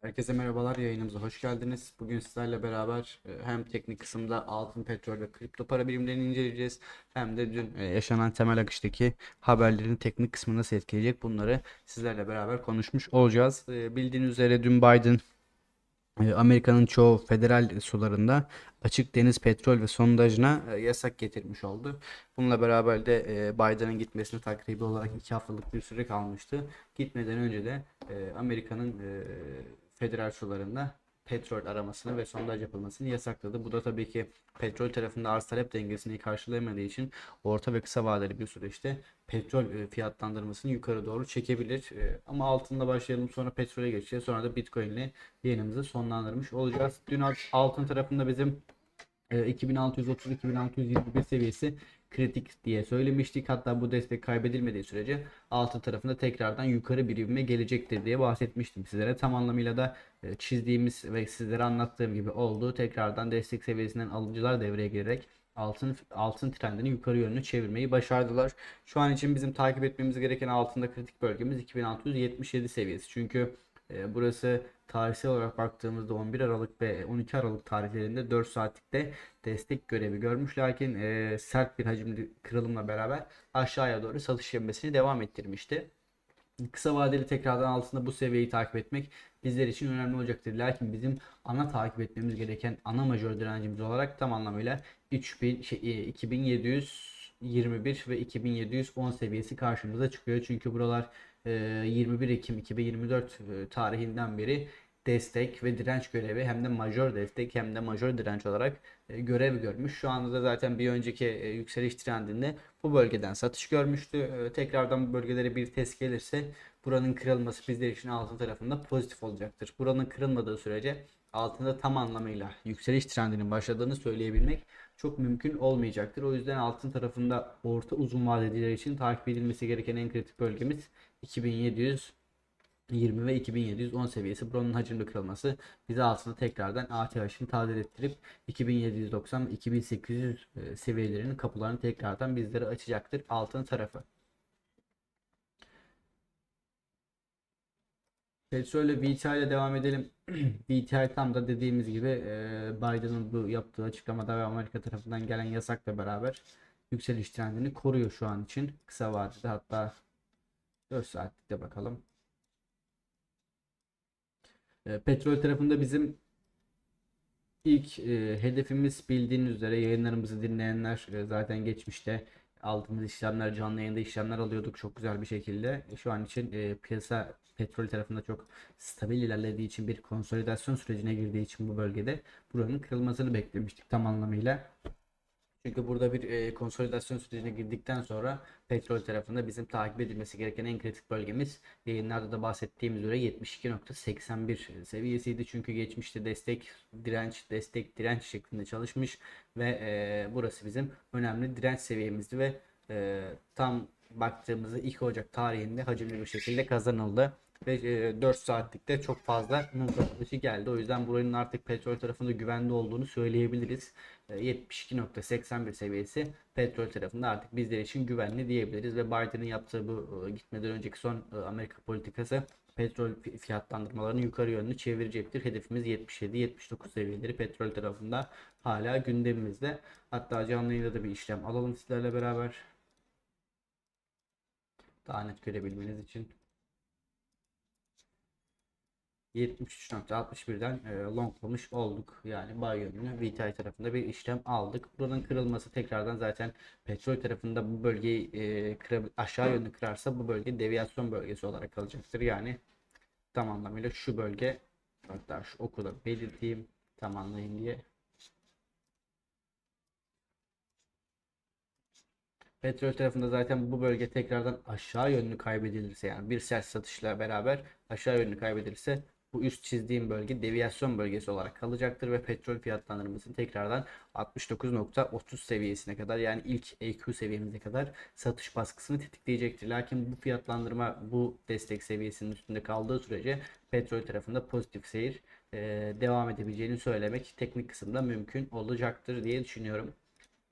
Herkese merhabalar yayınımıza hoş geldiniz. Bugün sizlerle beraber e, hem teknik kısımda altın, petrol ve kripto para birimlerini inceleyeceğiz. Hem de dün e, yaşanan temel akıştaki haberlerin teknik kısmı nasıl etkileyecek bunları sizlerle beraber konuşmuş olacağız. E, Bildiğiniz üzere dün Biden Amerika'nın çoğu federal sularında açık deniz petrol ve sondajına yasak getirmiş oldu. Bununla beraber de Biden'ın gitmesine takribi olarak iki haftalık bir süre kalmıştı. Gitmeden önce de Amerika'nın federal sularında petrol aramasını ve sondaj yapılmasını yasakladı. Bu da tabii ki petrol tarafında arz talep dengesini karşılayamadığı için orta ve kısa vadeli bir süreçte petrol e, fiyatlandırmasını yukarı doğru çekebilir. E, Ama altında başlayalım sonra petrole geçeceğiz. Sonra da Bitcoin ile yayınımızı sonlandırmış olacağız. Dün altın tarafında bizim e, 2630-2621 seviyesi kritik diye söylemiştik. Hatta bu destek kaybedilmediği sürece altın tarafında tekrardan yukarı bir ivme gelecektir diye bahsetmiştim sizlere. Tam anlamıyla da e, çizdiğimiz ve sizlere anlattığım gibi oldu. Tekrardan destek seviyesinden alıcılar devreye girerek altın altın trendini yukarı yönlü çevirmeyi başardılar. Şu an için bizim takip etmemiz gereken altında kritik bölgemiz 2677 seviyesi. Çünkü e, burası Tarihsel olarak baktığımızda 11 Aralık ve 12 Aralık tarihlerinde 4 saatlikte destek görevi görmüş. Lakin e, sert bir hacimli kırılımla beraber aşağıya doğru satış yemesini devam ettirmişti. Kısa vadeli tekrardan altında bu seviyeyi takip etmek bizler için önemli olacaktır. Lakin bizim ana takip etmemiz gereken ana majör direncimiz olarak tam anlamıyla 3000 şey, e, 2700 21 ve 2710 seviyesi karşımıza çıkıyor. Çünkü buralar e, 21 Ekim 2024 e, tarihinden beri destek ve direnç görevi hem de majör destek hem de majör direnç olarak e, görev görmüş. Şu anda da zaten bir önceki yükseliş trendinde bu bölgeden satış görmüştü. Tekrardan bu bölgeleri bir test gelirse buranın kırılması bizler için altın tarafında pozitif olacaktır. Buranın kırılmadığı sürece altında tam anlamıyla yükseliş trendinin başladığını söyleyebilmek çok mümkün olmayacaktır. O yüzden altın tarafında orta uzun vadeliler için takip edilmesi gereken en kritik bölgemiz 2700 20 ve 2710 seviyesi. Buranın hacimli kırılması bize altında tekrardan ATH'ını tazelettirip 2790 2800 e, seviyelerinin kapılarını tekrardan bizlere açacaktır altın tarafı. Petrol'le VTI ile devam edelim. VTI tam da dediğimiz gibi e, Biden'ın bu yaptığı açıklamada ve Amerika tarafından gelen yasakla beraber yükseliş trendini koruyor şu an için. Kısa vadede hatta 4 saatlikte bakalım. E, petrol tarafında bizim ilk e, hedefimiz bildiğiniz üzere yayınlarımızı dinleyenler zaten geçmişte aldığımız işlemler canlı yayında işlemler alıyorduk çok güzel bir şekilde. Şu an için piyasa petrol tarafında çok stabil ilerlediği için bir konsolidasyon sürecine girdiği için bu bölgede buranın kırılmasını beklemiştik tam anlamıyla. Çünkü burada bir e, konsolidasyon sürecine girdikten sonra petrol tarafında bizim takip edilmesi gereken en kritik bölgemiz yayınlarda da bahsettiğimiz üzere 72.81 seviyesiydi. Çünkü geçmişte destek, direnç, destek, direnç şeklinde çalışmış ve e, burası bizim önemli direnç seviyemizdi ve e, tam baktığımızda 2 Ocak tarihinde hacimli bir şekilde kazanıldı ve e, 4 saatlikte çok fazla mum satışı geldi. O yüzden buranın artık petrol tarafında güvende olduğunu söyleyebiliriz. E, 72.81 seviyesi petrol tarafında artık bizler için güvenli diyebiliriz ve Biden'ın yaptığı bu e, gitmeden önceki son e, Amerika politikası petrol fi- fiyatlandırmalarını yukarı yönlü çevirecektir. Hedefimiz 77-79 seviyeleri petrol tarafında hala gündemimizde. Hatta canlı yayında da bir işlem alalım sizlerle beraber. Daha net görebilmeniz için. 73.61'den e, longlamış olduk. Yani buy yönlü VTI tarafında bir işlem aldık. Buranın kırılması tekrardan zaten petrol tarafında bu bölgeyi e, kıra- aşağı yönlü kırarsa bu bölge deviyasyon bölgesi olarak kalacaktır. Yani tam anlamıyla şu bölge hatta şu oku da belirteyim tam anlayın diye. Petrol tarafında zaten bu bölge tekrardan aşağı yönlü kaybedilirse yani bir sert satışla beraber aşağı yönlü kaybedilirse bu üst çizdiğim bölge deviyasyon bölgesi olarak kalacaktır ve petrol fiyatlandırmasını tekrardan 69.30 seviyesine kadar yani ilk EQ seviyemize kadar satış baskısını tetikleyecektir. Lakin bu fiyatlandırma bu destek seviyesinin üstünde kaldığı sürece petrol tarafında pozitif seyir e, devam edebileceğini söylemek teknik kısımda mümkün olacaktır diye düşünüyorum.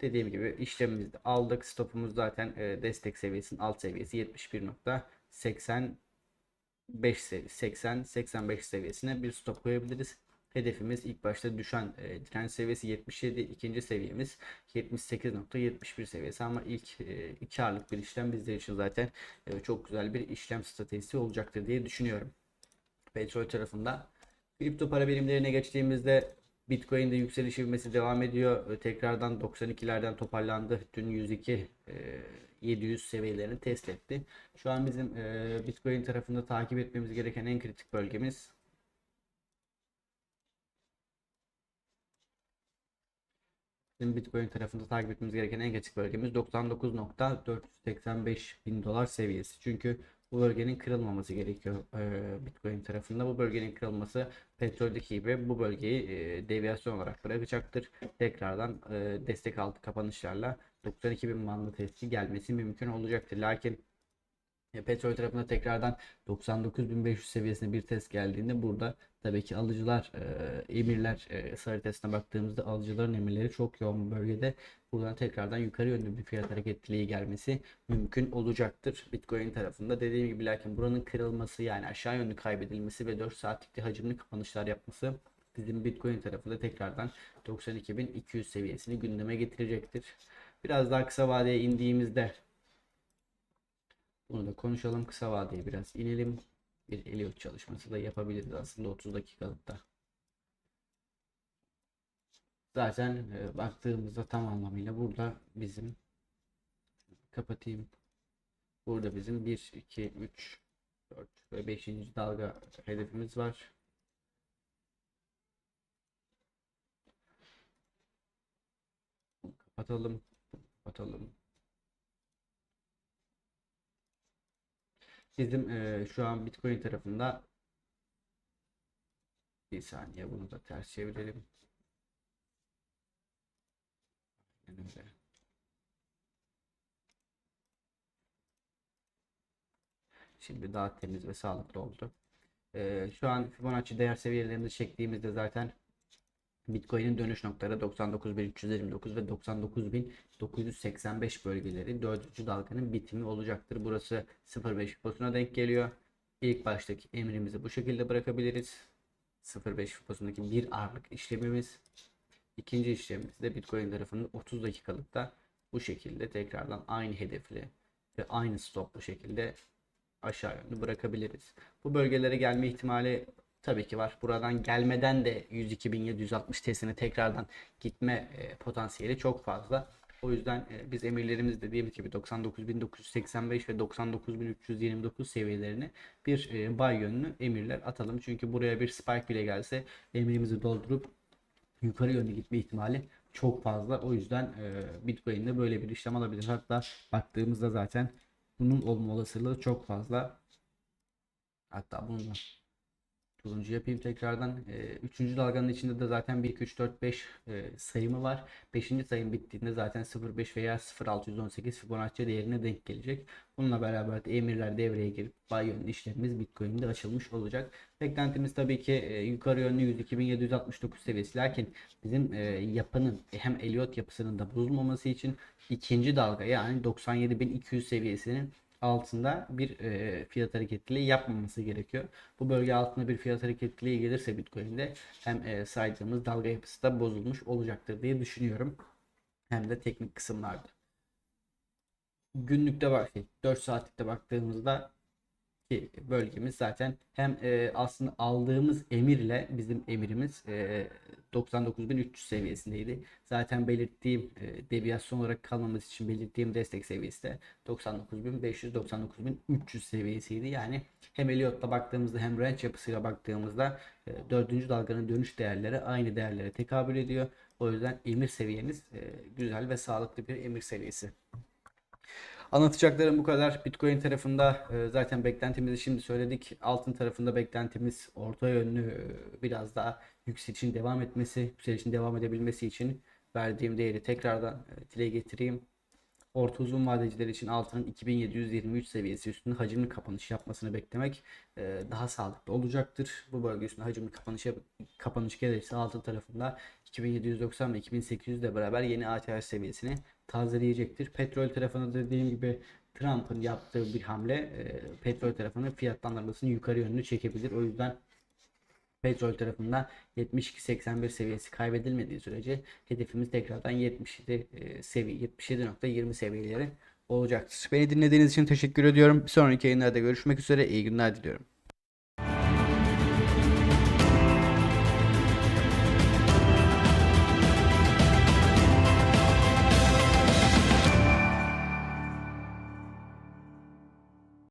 Dediğim gibi işlemimizi aldık. Stopumuz zaten e, destek seviyesinin alt seviyesi 71.80 5 sevi 80 85 seviyesine bir stop koyabiliriz. Hedefimiz ilk başta düşen e, direnç seviyesi 77, ikinci seviyemiz 78.71 seviyesi ama ilk e, iki ağırlık bir işlem bizler için zaten e, çok güzel bir işlem stratejisi olacaktır diye düşünüyorum. Petrol tarafında kripto para birimlerine geçtiğimizde Bitcoin'de yükseliş ivmesi devam ediyor. E, Tekrardan 92'lerden toparlandı. Dün 102 e, 700 seviyelerini test etti. Şu an bizim e, Bitcoin tarafında takip etmemiz gereken en kritik bölgemiz Bizim Bitcoin tarafında takip etmemiz gereken en kritik bölgemiz 99.485 bin dolar seviyesi. Çünkü bu bölgenin kırılmaması gerekiyor Bitcoin tarafında. Bu bölgenin kırılması petroldeki gibi bu bölgeyi deviyasyon olarak bırakacaktır. Tekrardan destek altı kapanışlarla 92 bin bandı testi gelmesi mümkün olacaktır. Lakin Petrol tarafında tekrardan 99.500 seviyesine bir test geldiğinde burada tabii ki alıcılar, e, emirler e, sarı testine baktığımızda alıcıların emirleri çok yoğun bölgede. Buradan tekrardan yukarı yönlü bir fiyat hareketliliği gelmesi mümkün olacaktır. Bitcoin tarafında dediğim gibi lakin buranın kırılması yani aşağı yönlü kaybedilmesi ve 4 saatlikte hacimli kapanışlar yapması bizim Bitcoin tarafında tekrardan 92.200 seviyesini gündeme getirecektir. Biraz daha kısa vadeye indiğimizde bunu da konuşalım. Kısa vadeye biraz inelim. Bir Elliot çalışması da yapabiliriz aslında 30 dakikalıkta. Zaten e, baktığımızda tam anlamıyla burada bizim kapatayım. Burada bizim 1, 2, 3, 4 ve 5. dalga hedefimiz var. Kapatalım. Kapatalım. Bizim e, şu an Bitcoin tarafında bir saniye bunu da ters çevirelim. Öyle. Şimdi daha temiz ve sağlıklı oldu. E, şu an Fibonacci değer seviyelerimizi çektiğimizde zaten Bitcoin'in dönüş noktaları 99.329 ve 99.985 bölgeleri 4. dalganın bitimi olacaktır. Burası 0.5 fiposuna denk geliyor. İlk baştaki emrimizi bu şekilde bırakabiliriz. 0.5 fiposundaki bir ağırlık işlemimiz. İkinci işlemimiz de Bitcoin tarafının 30 dakikalıkta bu şekilde tekrardan aynı hedefli ve aynı stoplu şekilde aşağı yönlü bırakabiliriz. Bu bölgelere gelme ihtimali Tabii ki var. Buradan gelmeden de 102.760 testine tekrardan gitme e, potansiyeli çok fazla. O yüzden e, biz emirlerimiz dediğimiz gibi 99.985 ve 99.329 seviyelerini bir e, bay yönlü emirler atalım. Çünkü buraya bir spike bile gelse emrimizi doldurup yukarı yönlü gitme ihtimali çok fazla. O yüzden e, Bitcoin'de böyle bir işlem alabilir. Hatta baktığımızda zaten bunun olma olasılığı çok fazla. Hatta bunun 9. yapayım tekrardan. Ee, 3. dalganın içinde de zaten 1, 2, 3, 4, 5 sayımı var. 5. sayım bittiğinde zaten 0.5 veya 0.618 Fibonacci değerine denk gelecek. Bununla beraber de emirler devreye girip bay yönlü işlemimiz Bitcoin'de açılmış olacak. Beklentimiz tabii ki e, yukarı yönlü 102.769 seviyesi. Lakin bizim e, yapının hem Elliot yapısının da bozulmaması için ikinci dalga yani 97.200 seviyesinin altında bir e, fiyat hareketliliği yapmaması gerekiyor. Bu bölge altında bir fiyat hareketliliği gelirse Bitcoin'de hem e, saydığımız dalga yapısı da bozulmuş olacaktır diye düşünüyorum. Hem de teknik kısımlarda. Günlükte bak 4 saatlikte baktığımızda ki bölgemiz zaten hem e, aslında aldığımız emirle bizim emirimiz e, 99.300 seviyesindeydi. Zaten belirttiğim e, deviyasyon olarak kalmamız için belirttiğim destek seviyesi de 99.500 99.300 seviyesiydi. Yani hem Elliot'la baktığımızda hem range yapısıyla baktığımızda e, dördüncü dalganın dönüş değerleri aynı değerlere tekabül ediyor. O yüzden emir seviyemiz e, güzel ve sağlıklı bir emir seviyesi. Anlatacaklarım bu kadar. Bitcoin tarafında e, zaten beklentimizi şimdi söyledik. Altın tarafında beklentimiz orta yönlü e, biraz daha yükselişin devam etmesi, yükselişin devam edebilmesi için verdiğim değeri tekrardan e, dile getireyim. Orta uzun vadeciler için altının 2723 seviyesi üstünde hacimli kapanış yapmasını beklemek e, daha sağlıklı olacaktır. Bu bölge üstünde hacimli kapanış kapanış gelirse altın tarafında 2790 ve 2800 ile beraber yeni ATH seviyesini tazeleyecektir. Petrol tarafında dediğim gibi Trump'ın yaptığı bir hamle e, petrol tarafının fiyatlandırmasını yukarı yönlü çekebilir. O yüzden petrol tarafından 72.81 seviyesi kaybedilmediği sürece hedefimiz tekrardan 77 e, seviye 77.20 seviyeleri olacaktır. Beni dinlediğiniz için teşekkür ediyorum. Bir sonraki yayınlarda görüşmek üzere. İyi günler diliyorum.